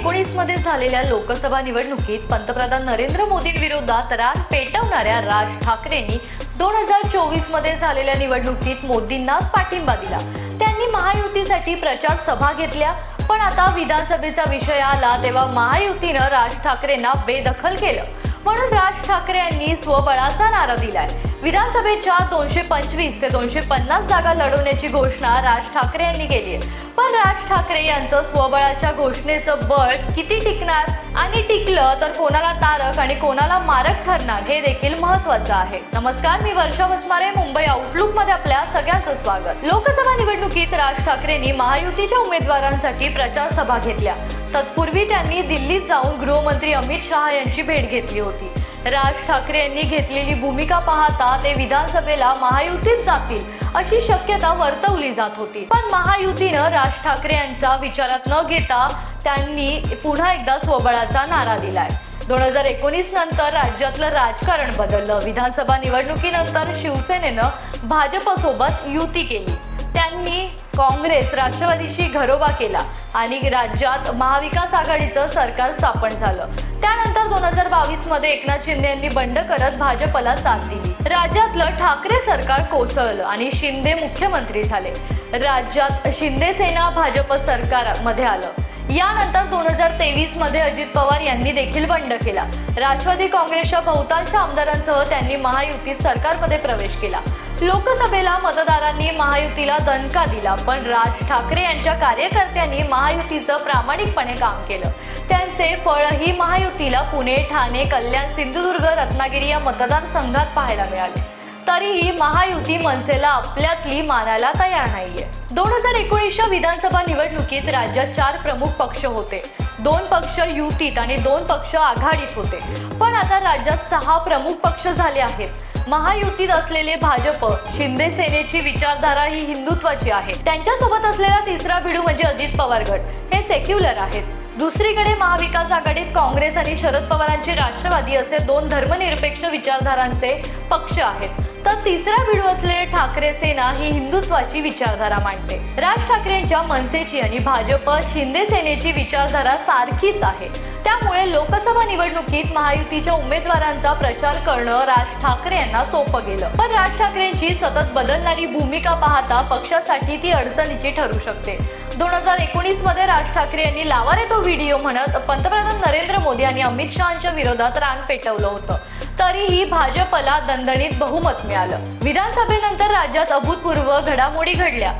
एकोणीसमध्ये झालेल्या लोकसभा निवडणुकीत पंतप्रधान नरेंद्र मोदींविरोधात रान पेटवणाऱ्या राज ठाकरेंनी दोन हजार चोवीसमध्ये झालेल्या निवडणुकीत मोदींनाच पाठिंबा दिला. त्यांनी महायुतीसाठी प्रचार सभा घेतल्या पण आता विधानसभेचा विषय आला तेव्हा महायुतीनं राज ठाकरेंना बेदखल केलं. म्हणून राज ठाकरे यांनी स्वबळाचा नारा दिलाय. विधानसभेच्या दोनशे पंचवीस ते दोनशे पन्नास जागा लढवण्याची घोषणा राज ठाकरे यांनी केली आहे. पण राज ठाकरे यांचं स्वबळाच्या घोषणेचं बळ किती टिकणार आणि टिकलं तर कोणाला तारक आणि कोणाला मारक ठरणार हे देखील महत्वाचं आहे. नमस्कार मी वर्षा वसमारे मुंबई आउटलुकमध्ये आपल्या सगळ्यांचं स्वागत. लोकसभा निवडणुकीत राज ठाकरेंनी महायुतीच्या उमेदवारांसाठी प्रचार सभा घेतल्या. तत्पूर्वी त्यांनी दिल्लीत जाऊन गृहमंत्री अमित शहा यांची भेट घेतली होती. राज ठाकरे यांनी घेतलेली भूमिका पाहता ते विधानसभेला महायुतीत जातील अशी शक्यता वर्तवली जात होती. पण महायुतीनं राज ठाकरे यांचा विचारात न घेता त्यांनी पुन्हा एकदा स्वबळाचा नारा दिलाय. दोन हजार एकोणीस नंतर राज्यातलं राजकारण बदललं. विधानसभा निवडणुकीनंतर शिवसेनेनं भाजपसोबत युती केली. त्यांनी काँग्रेस राष्ट्रवादीशी घरोबा केला आणि राज्यात महाविकास आघाडीचं सरकार स्थापन झालं. त्यानंतर दोन हजार बावीसमध्ये एकनाथ शिंदे यांनी बंड करत भाजपला साथ दिली. राज्यातलं ठाकरे सरकार कोसळलं आणि शिंदे मुख्यमंत्री झाले. राज्यात शिंदे सेना भाजप सरकारमध्ये आलं. यानंतर दोन हजार तेवीसमध्ये अजित पवार यांनी देखील बंड केला. राष्ट्रवादी काँग्रेसच्या बहुतांश आमदारांसह त्यांनी महायुतीत सरकारमध्ये प्रवेश केला. लोकसभेला मतदारांनी महायुतीला दणका दिला पण राज ठाकरे यांच्या कार्यकर्त्यांनी महायुतीचं प्रामाणिकपणे काम केलं. त्यांचे फळही महायुतीला पुणे ठाणे कल्याण सिंधुदुर्ग रत्नागिरी या मतदारसंघात पाहायला मिळाले. तरीही महायुती मनसेला आपल्यातली मानायला तयार नाहीये. दोन हजार एकोणीसच्या विधानसभा निवडणुकीत राज्यात चार प्रमुख पक्ष होते. दोन पक्ष युतीत आणि दोन पक्ष आघाडीत होते. पण आता राज्यात सहा प्रमुख पक्ष झाले आहेत. महायुतीत असलेले भाजप शिंदे सेनेची विचारधारा ही हिंदुत्वाची आहे. त्यांच्यासोबत असलेला तिसरा भिडू म्हणजे अजित पवार गट. हे सेक्युलर आहेत. दुसरीकडे महाविकास आघाडीत काँग्रेस आणि शरद पवारांचे राष्ट्रवादी असे दोन धर्मनिरपेक्ष विचारधारांचे पक्ष आहेत. तर तिसरा भिडू असलेले ठाकरे सेना ही हिंदुत्वाची विचारधारा मांडते. राज ठाकरेंच्या मनसेची आणि भाजप शिंदे सेनेची विचारधारा सारखीच आहे. त्यामुळे लोकसभा निवडणुकीत महायुतीच्या उमेदवारांचा प्रचार करणं राज ठाकरे यांना सोपं गेलं. पण राज ठाकरेंची सतत बदलणारी भूमिका पाहता पक्षासाठी ती अडचणीची ठरू शकते. दोन हजार एकोणीसमध्ये राज ठाकरे यांनी लावा रे तो व्हिडिओ म्हणत पंतप्रधान नरेंद्र मोदी आणि अमित शहाच्या विरोधात रान पेटवलं होतं. तरीही भाजपला दणदणीत बहुमत मिळालं. विधानसभेनंतर राज्यात अभूतपूर्व घडामोडी घडल्या.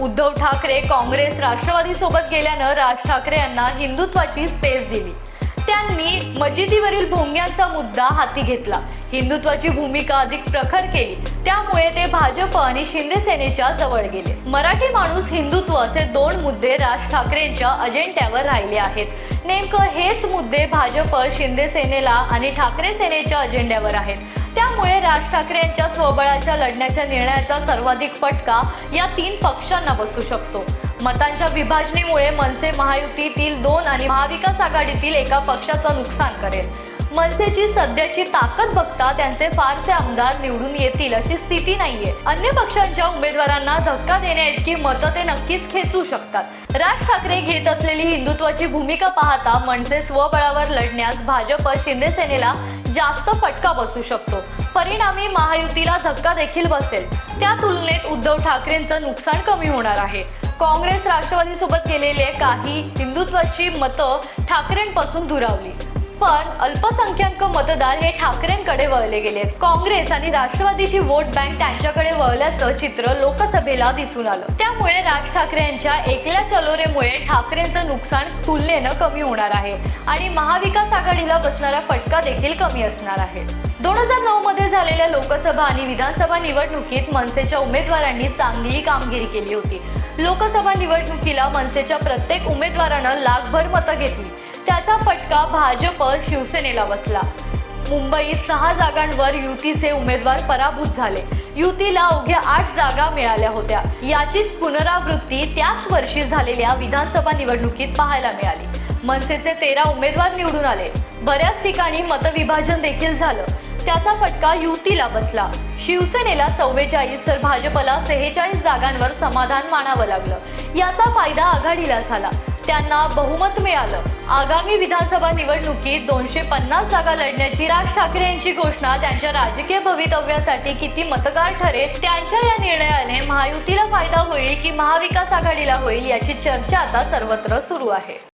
उद्धव ठाकरे काँग्रेस राष्ट्रवादी सोबत गेल्यानं राज ठाकरे यांना हिंदुत्वाची स्पेस दिली. त्यांनी मजिदीवरील भोंग्यांचा मुद्दा हाती घेतला. हिंदुत्वाची भूमिका अधिक प्रखर केली. त्यामुळे ते भाजप आणि शिंदे सेनेच्या जवळ गेले. मराठी माणूस हिंदुत्व असे दोन मुद्दे राज ठाकरेंच्या अजेंड्यावर राहिले आहेत. नेमकं हेच मुद्दे भाजप शिंदे सेनेला आणि ठाकरे सेनेच्या अजेंड्यावर आहेत. त्यामुळे राज ठाकरे यांच्या स्वबळाच्या लढण्याच्या निर्णयाचा सर्वाधिक फटका या तीन पक्षांना बसू शकतो. मतांच्या विभाजनेमुळे मनसे महायुतीतील दोन आणि महाविकास आघाडीतील एका पक्षाचं नुकसान करेल. मनसेची सध्याची ताकद बघता त्यांचे फारसे आमदार निवडून येतील अशी स्थिती नाहीये. अन्य पक्षांच्या उमेदवारांना धक्का देण्याइतकी मतं ते नक्कीच खेचू शकतात. राज ठाकरे घेत असलेली हिंदुत्वाची भूमिका पाहता मनसे स्वबळावर लढण्यास भाजप शिंदेसेनेला जास्त फटका बसू शकतो. परिणामी महायुतीला धक्का देखील बसेल. त्या तुलनेत उद्धव ठाकरेंचं नुकसान कमी होणार आहे. काँग्रेस राष्ट्रवादीसोबत केलेले काही हिंदुत्वाची मतं ठाकरेंपासून दुरावली. पण अल्पसंख्याक मतदार हे ठाकरेंकडे वळले गेले काँग्रेस आणि राष्ट्रवादीची वोट बँक त्यांच्याकडे वळल्याचं चित्र लोकसभेला दिसून आलं. त्यामुळे राज ठाकरे यांच्या एकल्या चलोरेमुळे ठाकरेंचं नुकसान तुलनेनं कमी होणार आहे आणि महाविकास आघाडीला बसणारा फटका देखील कमी असणार आहे. दोन हजार नऊ मध्ये झालेल्या लोकसभा आणि विधानसभा निवडणुकीत मनसेच्या उमेदवारांनी चांगली कामगिरी केली होती. लोकसभा निवडणुकीला मनसेच्या प्रत्येक उमेदवारानं लाखभर मतं घेतली. त्याचा फटका भाजप शिवसेनेला बसला. मुंबईत सहा जागांवर युतीचे उमेदवार पराभूत झाले. युतीला अवघ्या आठ जागा मिळाल्या होत्या. याचीच पुनरावृत्ती त्याच वर्षी झालेल्या विधानसभा निवडणुकीत पाहायला मिळाली. मनसेचे तेरा उमेदवार निवडून आले. बऱ्याच ठिकाणी मतविभाजन देखील झालं. त्याचा फटका युतीला बसला. शिवसेनेला चव्वेचाळीस तर भाजपला सेहेचाळीस जागांवर समाधान मानावं लागलं. याचा फायदा आघाडीला झाला. त्यांना बहुमत मिळालं. आगामी विधानसभा निवडणुकीत दोनशे पन्नास जागा लढण्याची राज ठाकरे यांची घोषणा त्यांच्या राजकीय भवितव्यासाठी किती मतदार ठरेल त्यांच्या या निर्णयाने महायुतीला फायदा होईल की महाविकास आघाडीला होईल याची चर्चा आता सर्वत्र सुरू आहे.